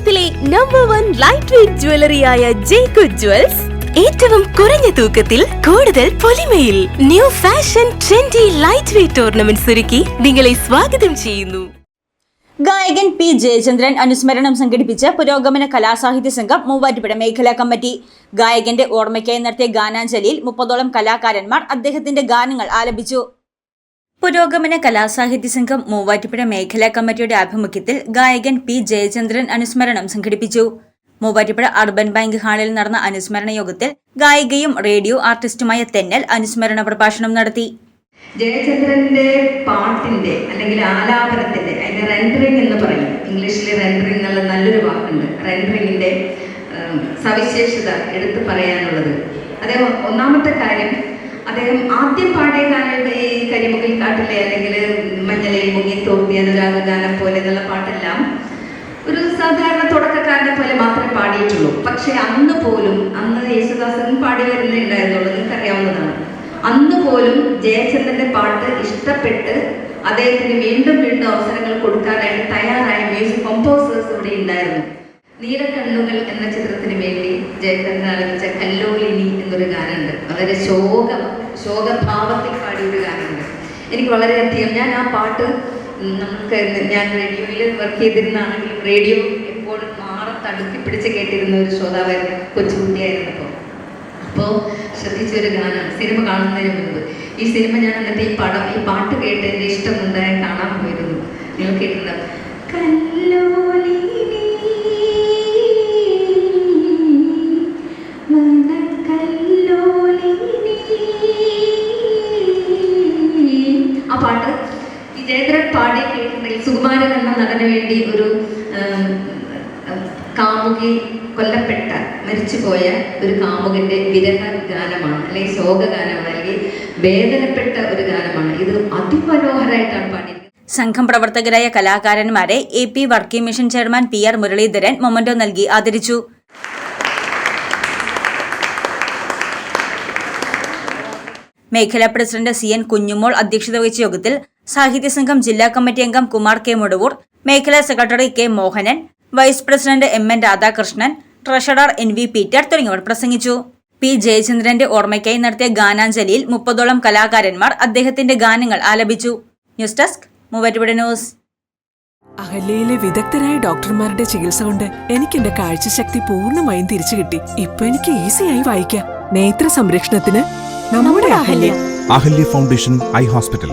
കേരളത്തിലെ number one light weight ജ്വല്ലറിയായ ജേക്കു ജ്വൽസ് ഏറ്റവും കുറഞ്ഞ തൂക്കത്തിൽ കൂടുതൽ പൊലിമയിൽ new fashion trendy light weight ornaments ഒരുക്കി നിങ്ങളെ സ്വാഗതം ചെയ്യുന്നു. ഗായകൻ പി ജയചന്ദ്രൻ അനുസ്മരണം സംഘടിപ്പിച്ച പുരോഗമന കലാസാഹിത്യ സംഘം മൂവാറ്റുപുഴ മേഖലാ കമ്മിറ്റി. ഗായകന്റെ ഓർമ്മയ്ക്കായി നടത്തിയ ഗാനാഞ്ജലിയിൽ മുപ്പതോളം കലാകാരന്മാർ അദ്ദേഹത്തിന്റെ ഗാനങ്ങൾ ആലപിച്ചു. പുരോഗമന കലാസാഹിത്യ സംഘം മൂവാറ്റുപുഴ മേഖലാ കമ്മിറ്റിയുടെ ആഭിമുഖ്യത്തിൽ ഗായകൻ പി ജയചന്ദ്രൻ അനുസ്മരണം സംഘടിപ്പിച്ചു. മൂവാറ്റുപുഴ അർബൻ ബാങ്ക് ഹാളിൽ നടന്ന അനുസ്മരണ യോഗത്തിൽ ഗായികയും റേഡിയോ ആർട്ടിസ്റ്റുമായ തെന്നൽ അനുസ്മരണ പ്രഭാഷണം നടത്തി. ജയചന്ദ്രന്റെ പാട്ടിന്റെ അല്ലെങ്കിൽ ആലാപനത്തിന്റെ അതിന്റെ റെൻഡറിംഗ് എന്ന് പറയും. ഇംഗ്ലീഷിൽ റെൻഡറിംഗ് എന്നുള്ള നല്ലൊരു വാക്കുണ്ട്. റെൻഡറിങ്ങിന്റെ സവിശേഷത എടുത്തു പറയാനുള്ളത്. അതേ ഒന്നാമത്തെ കാര്യം അദ്ദേഹം ആദ്യം പാടിയ ഗാനങ്ങളുടെ ഈ കരിമുകിൽ കാട്ടിലെ അല്ലെങ്കിൽ മഞ്ഞലയിൽ മുങ്ങി തോന്നിയ അനുരാഗ ഗാനം പോലെ എന്നുള്ള പാട്ടെല്ലാം ഒരു സാധാരണ തുടക്കക്കാരനെ പോലെ മാത്രമേ പാടിയിട്ടുള്ളൂ. പക്ഷെ അന്ന് പോലും അന്ന് യേശുദാസൻ പാടി വരുന്നേ ഉണ്ടായിരുന്നുള്ളൂ. നിങ്ങൾക്ക് അറിയാവുന്നതാണ് അന്ന് പോലും ജയചന്ദ്രന്റെ പാട്ട് ഇഷ്ടപ്പെട്ട് അദ്ദേഹത്തിന് വീണ്ടും വീണ്ടും അവസരങ്ങൾ കൊടുക്കാനായിട്ട് തയ്യാറായ മ്യൂസിക് കമ്പോസേഴ്സ് ഇവിടെ ഉണ്ടായിരുന്നു. നീലക്കണ്ണുകൾ എന്ന ചിത്രത്തിന് വേണ്ടി ജയചന്ദ്രൻ ആലപിച്ച കല്ലോലിനി എന്നൊരു ഗാനമുണ്ട്. വളരെ ശോക ശോകഭാവത്തിൽ പാടിയ ഒരു ഗാനമുണ്ട്. എനിക്ക് വളരെയധികം ഞാൻ ആ പാട്ട് നമുക്ക് ഞാൻ റേഡിയോയിൽ വർക്ക് ചെയ്തിരുന്നാണെങ്കിലും റേഡിയോ എപ്പോഴും മാറി തടുക്കി പിടിച്ച് കേട്ടിരുന്ന ഒരു ശ്രോതാവായിരുന്നു കൊച്ചുകുട്ടിയായിരുന്നപ്പോൾ. അപ്പോൾ ശ്രദ്ധിച്ച ഒരു ഗാനമാണ് സിനിമ കാണുന്നതിന് മുൻപ്. ഈ സിനിമ ഞാൻ എന്നിട്ട് ഈ പടം ഈ പാട്ട് കേട്ട് എന്റെ ഇഷ്ടം ഉണ്ടായാൽ കാണാൻ പോയിരുന്നു. നിങ്ങൾ കേട്ടിട്ടുണ്ട് പാടി കേട്ടിട്ടുണ്ടെങ്കിൽ സുകുമാരൻ എന്ന നടന് വേണ്ടി ഒരു കാമുകി കൊല്ലപ്പെട്ട മരിച്ചുപോയ ഒരു കാമുകന്റെ വിരഹ ഗാനമാണ് അല്ലെങ്കിൽ ശോക ഗാനമാണ് അല്ലെങ്കിൽ വേദനപ്പെട്ട ഒരു ഗാനമാണ്. ഇത് അതിമനോഹരമായിട്ടാണ് പാടി സംഘം പ്രവർത്തകരായ കലാകാരന്മാരെ A P working mission chairman P R Muraleedharan memento നൽകി ആദരിച്ചു. മേഖലാ പ്രസിഡന്റ് സി എൻ കുഞ്ഞുമോൾ അധ്യക്ഷത വഹിച്ച യോഗത്തിൽ സാഹിത്യ സംഘം ജില്ലാ കമ്മിറ്റി അംഗം കുമാർ കെ മുടവൂർ മേഖലാ secretary K Mohanan vice president M N Radhakrishnan treasurer N V Peter തുടങ്ങിയവർ പ്രസംഗിച്ചു. പി ജയചന്ദ്രന്റെ ഓർമ്മയ്ക്കായി നടത്തിയ ഗാനാഞ്ജലിയിൽ മുപ്പതോളം കലാകാരന്മാർ അദ്ദേഹത്തിന്റെ ഗാനങ്ങൾ ആലപിച്ചു. News desk Muvattupuzha news. അഹല്യയിലെ വിദഗ്ധരായ ഡോക്ടർമാരുടെ ചികിത്സ കൊണ്ട് എനിക്ക് എന്റെ കാഴ്ചശക്തി പൂർണമായും തിരിച്ചു കിട്ടി. ഇപ്പൊ എനിക്ക് ഈസിയായി വായിക്കാം. നേത്ര സംരക്ഷണത്തിന് നമ്മുടെ Ahalya. Ahalya foundation eye hospital.